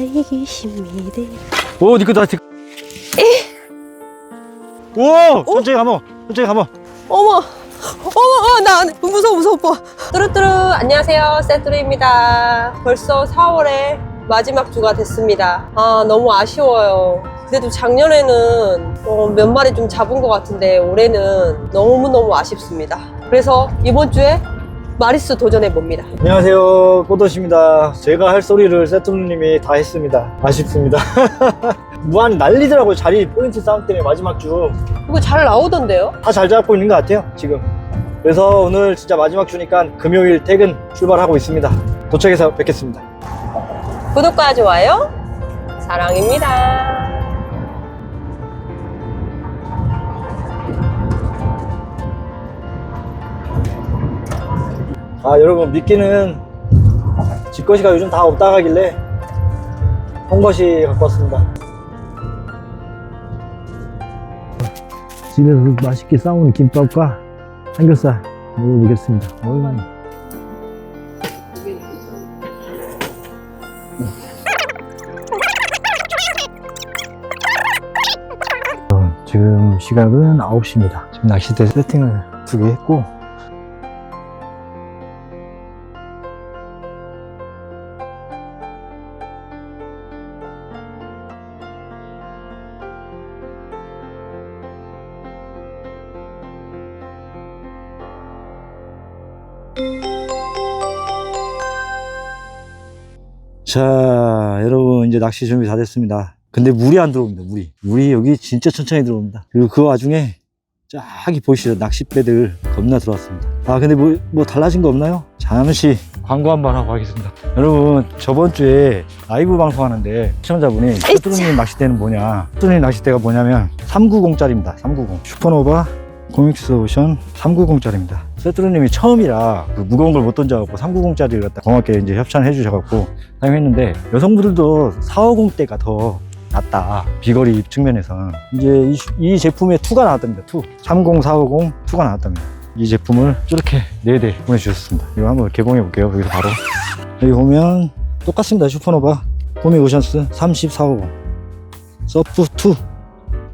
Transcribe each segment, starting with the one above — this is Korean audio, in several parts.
알겠습니다. 오, 니꺼다. 니... 오, 천천히 가모, 천천히 가모. 어머, 어머, 어, 나 안- 무서워, 무서워, 오빠. 뚜루뚜루, 안녕하세요. 세뚜루입니다. 벌써 4월의 마지막 주가 됐습니다. 아, 너무 아쉬워요. 그래도 작년에는 어, 몇 마리 좀 잡은 것 같은데 올해는 너무너무 아쉽습니다. 그래서 이번 주에 마리스 도전해 봅니다. 안녕하세요, 꼬도시입니다. 제가 할 소리를 세트루님이 다 했습니다. 아쉽습니다. 무한 난리더라고요. 자리 포인트 싸움 때문에 마지막 주. 이거 잘 나오던데요? 다 잘 잡고 있는 것 같아요, 지금. 그래서 오늘 진짜 마지막 주니까 금요일 퇴근 출발하고 있습니다. 도착해서 뵙겠습니다. 구독과 좋아요 사랑입니다. 아, 여러분, 미끼는 집것이가 요즘 다 없다 가길래 홍것이 갖고 왔습니다. 집에서 맛있게 싸운 김밥과 삼겹살 먹어보겠습니다. 어이. 어, 지금 시각은 9시입니다. 지금 낚싯대 세팅을 두 개 했고 이제 낚시 준비 다 됐습니다. 근데 물이 안 들어옵니다. 물이. 물이 여기 진짜 천천히 들어옵니다. 그리고 그 와중에 저기 보이시죠? 낚싯배들 겁나 들어왔습니다. 아, 근데 뭐, 뭐 달라진 거 없나요? 잠시 광고 한 번 하고 가겠습니다. 여러분, 저번 주에 라이브 방송하는데 시청자분이 뚜루님 낚싯대는 뭐냐? 뚜루님 낚싯대가 뭐냐면 390짜리입니다. 390. 슈퍼노바 코믹스 오션 390짜리입니다. 세트루님이 처음이라 그 무거운 걸 못 던져갖고 390짜리를 갖다 고맙게 이제 협찬 해 주셔갖고 사용했는데 여성분들도 450대가 더 낫다 비거리 측면에서 이제 이, 슈- 이 제품에 2가 나왔답니다 2 30, 450 2가 나왔답니다. 이 제품을 이렇게 4대 보내주셨습니다. 이거 한번 개봉해 볼게요 여기서 바로. 여기 보면 똑같습니다 슈퍼노바. 포미 오션스 30, 450 서프 2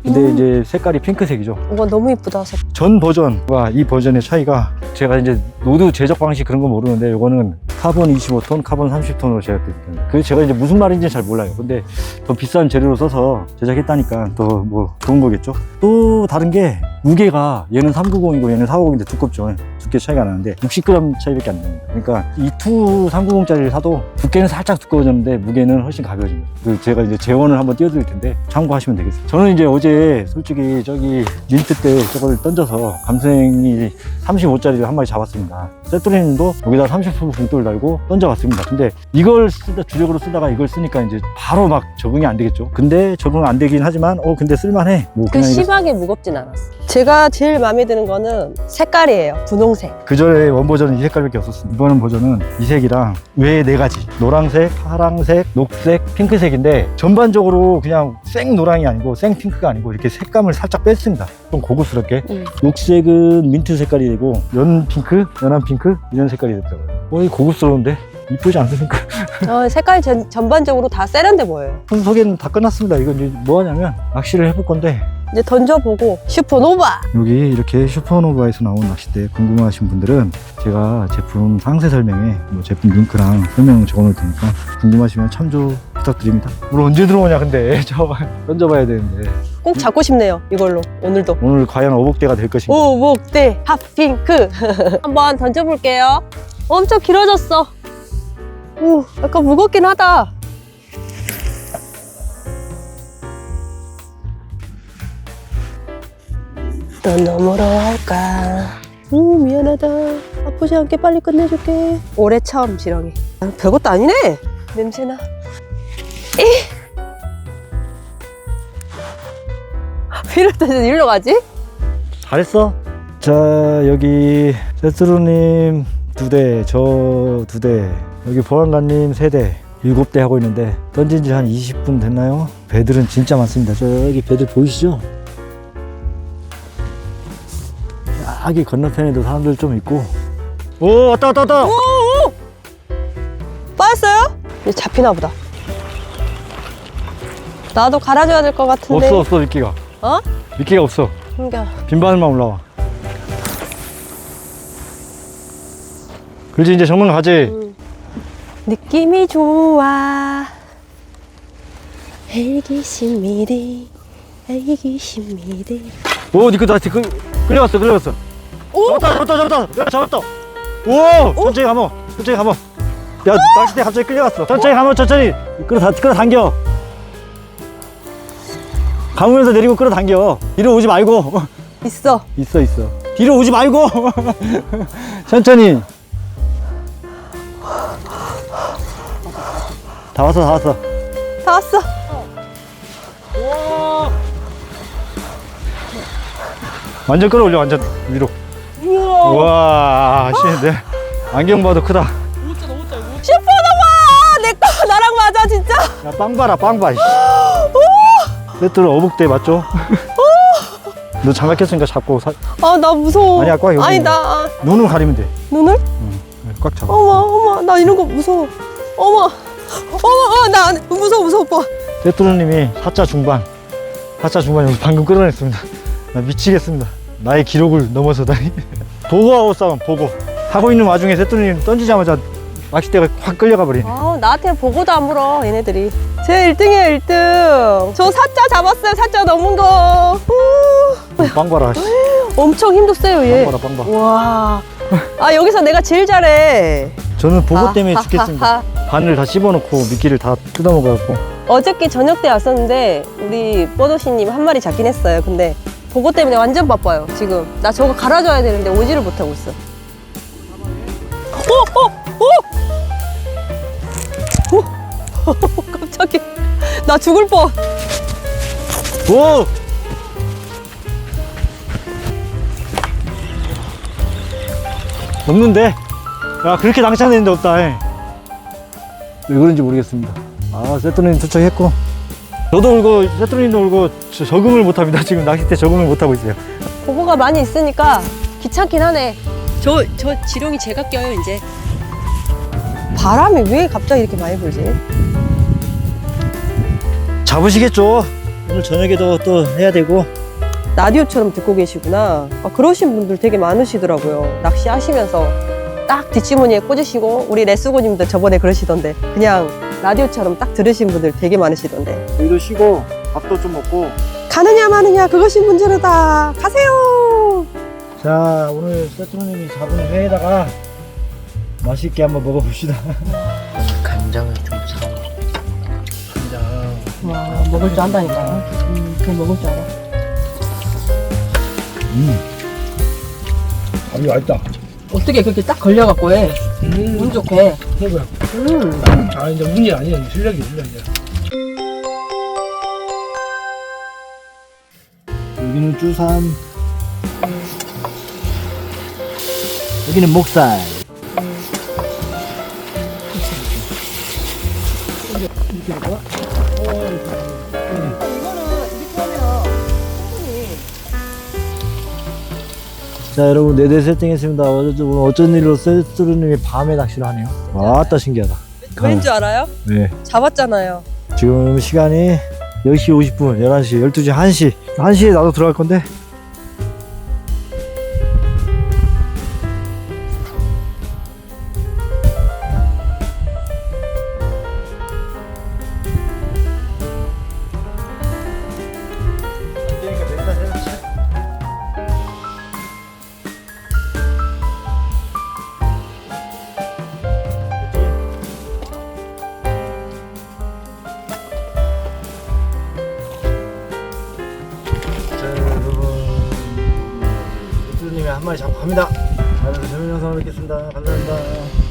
근데 음. 이제 색깔이 핑크색이죠 이거 너무 이쁘다. 전 버전과 이 버전의 차이가 제가 이제 노드 제작 방식 그런 거 모르는데 이거는 카본 25톤, 카본 30톤으로 제작됐거든요. 그래서 제가 이제 무슨 말인지 잘 몰라요. 근데 더 비싼 재료로 써서 제작했다니까 더 뭐 좋은 거겠죠. 또 다른 게 무게가 얘는 390이고 얘는 450인데 두껍죠. 두께 차이가 나는데 60g 차이밖에 안 됩니다. 그러니까 이2 390짜리를 사도 두께는 살짝 두꺼워졌는데 무게는 훨씬 가벼워집니다. 그 제가 이제 재원을 한번 띄워드릴 텐데 참고하시면 되겠습니다. 저는 이제 어제 솔직히 저기 민트 때 저걸 던져서 감생이 35짜리를 한 마리 잡았습니다. 세트리님도 여기다 30분 붕돌 달고 던져봤습니다. 근데 이걸 쓰다 주력으로 쓰다가 이걸 쓰니까 이제 바로 막 적응이 안 되겠죠. 근데 적응 안 되긴 하지만 어 근데 쓸만해. 뭐 그 그냥 이거 심하게 무겁진 않았어. 제가 제일 마음에 드는 거는 색깔이에요. 분홍색. 그 전에 원 버전은 이 색깔밖에 없었습니다. 이번 버전은 이 색이랑 외에 네 가지. 노란색, 파랑색, 녹색, 핑크색인데 전반적으로 그냥 생 노랑이 아니고 생 핑크가 아니고 이렇게 색감을 살짝 뺐습니다. 좀 고급스럽게. 음. 녹색은 민트 색깔이 되고 연 핑크, 연한 핑크 이런 색깔이 됐더라고요. 어 이 고급스러운데 이쁘지 않습니까? 어, 색깔 전, 전반적으로 다 세련돼 보여요. 소개는 다 끝났습니다. 이건 이제 뭐 하냐면 낚시를 해볼 건데 이제 던져보고 슈퍼노바. 여기 이렇게 슈퍼노바에서 나온 낚싯대 궁금하신 분들은 제가 제품 상세 설명에 뭐 제품 링크랑 설명 적어놓을 테니까 궁금하시면 참조 부탁드립니다. 물 언제 들어오냐 근데 저 던져봐야 되는데 꼭 잡고 싶네요. 이걸로 오늘도. 오늘 과연 어복대가 될 것인가? 오 목대 핫핑크. 한번 던져볼게요. 엄청 길어졌어. 오, 약간 무겁긴 하다. 또 넘어러 할까? 오, 미안하다. 아프지 않게 빨리 끝내줄게. 올해 처음 지렁이. 아, 별것도 아니네. 냄새나. 에? 왜 이러다 일로 가지? 잘했어. 자 여기 세스루님 두 대, 저 두 대, 여기 보안관님 세 대, 일곱 대 하고 있는데 던진 지 한 20분 됐나요? 배들은 진짜 많습니다. 저기 배들 보이시죠? 여기 건너편에도 사람들 좀 있고. 오 왔다 왔다 왔다. 빠졌어요? 이제 잡히나 보다. 나도 갈아줘야 될 것 같은데. 없어 없어 미끼가 어? 미끼가 없어 그러니까. 빈바늘만 올라와 그렇지 이제 정면 가지 느낌이 좋아. 헬기심이디, 헬기심이디. 오 니꺼 나 그, 끌려갔어 끌려갔어 오! 잡았다 잡았다 잡았다. 야, 잡았다. 오! 천천히 감어 천천히 감어 야 낚싯대 갑자기 끌려갔어. 천천히 감어 천천히. 끌어 끌어당겨. 감으면서 내리고 끌어당겨. 뒤로 오지 말고. 있어. 있어 있어. 뒤로 오지 말고. 천천히. 다 왔어 다 왔어. 다 왔어. 완전 끌어올려 완전 위로 우와 씨, 내 안경 봐도 크다 슈퍼노바! 내 거 나랑 맞아, 진짜. 야빵 봐라 빵봐 세트를 어묵대 맞죠? 너 장갑 꼈으니까 잡고 사, 아, 나 무서워. 아니야, 꽉 여기 아니, 있네. 나, 아, 눈을 가리면 돼. 눈을? 꽉 잡아. 어머, 어머, 나 이런 거 무서워. 어머, 어머, 어, 나 안- 무서워, 무서워, 오빠. 세트로님이 4차 중반, 4차 중반 여기 방금 끌어냈습니다. 나 미치겠습니다. 나의 기록을 넘어서다니. 보고하고 싸움, 보고. 하고 있는 와중에 세트로님 던지자마자 낚싯대가 확 끌려가 버리네. 아, 나한테 보고도 안 물어, 얘네들이. 제 1등이에요, 1등. 저 사자 잡았어요, 사자 넘은 거. 우, 빵 봐라. 씨. 엄청 힘도 세요, 얘. 빵 봐라, 빵 봐. 와. 아, 여기서 내가 제일 잘해. 저는 보고 아, 때문에 하, 죽겠습니다. 바늘 다 씹어놓고 미끼를 다 뜯어먹어갖고. 어저께 저녁 때 왔었는데 우리 뽀도씨님 한 마리 잡긴 했어요. 근데 보고 때문에 완전 바빠요. 지금 나 저거 갈아줘야 되는데 오지를 못하고 있어. 오, 오, 오, 오, 깜짝이야. 나 죽을 뻔. 오! 없는데? 야, 그렇게 낭창되는 데 없다. 에. 왜 그런지 모르겠습니다. 아, 세트님 도착했고. 저도 울고, 세트님도 울고, 저- 적응을 못합니다. 지금 낚싯대 적응을 못하고 있어요. 보고가 많이 있으니까 귀찮긴 하네. 저, 저 지렁이 제가 껴요, 이제. 바람이 왜 갑자기 이렇게 많이 불지? 잡으시겠죠? 오늘 저녁에도 또 해야 되고. 라디오처럼 듣고 계시구나. 아, 그러신 분들 되게 많으시더라고요. 낚시하시면서 딱 뒷주머니에 꽂으시고 우리 레스고님도 저번에 그러시던데 그냥 라디오처럼 딱 들으신 분들 되게 많으시던데 저희도 쉬고, 밥도 좀 먹고. 가느냐 마느냐 그것이 문제로다. 가세요. 자, 오늘 세트님이 잡은 회에다가 맛있게 한번 먹어봅시다. 간장을 좀 사. 와 먹을 줄 안다니까. 음, 그 먹을 줄 알아. 음. 아주 맛있다. 어떻게 그렇게 딱 걸려갖고 해? 음, 운 좋게. 해봐요. 음. 아, 이제 운이 아니야. 이제 실력이, 실력이야. 여기는 쭈삼 여기는 목살 자 여러분 네대 세팅했습니다. 어쩌, 오늘 어쩐 일로 세스루님이 밤에 낚시를 하네요. 와따 신기하다. 왠 줄 알아요? 네. 잡았잖아요. 지금 시간이 10시 50분 11시 12시 1시. 1시에 나도 들어갈 건데 한 마리 잡고 갑니다. 자 여러분 재밌는 영상으로 뵙겠습니다. 감사합니다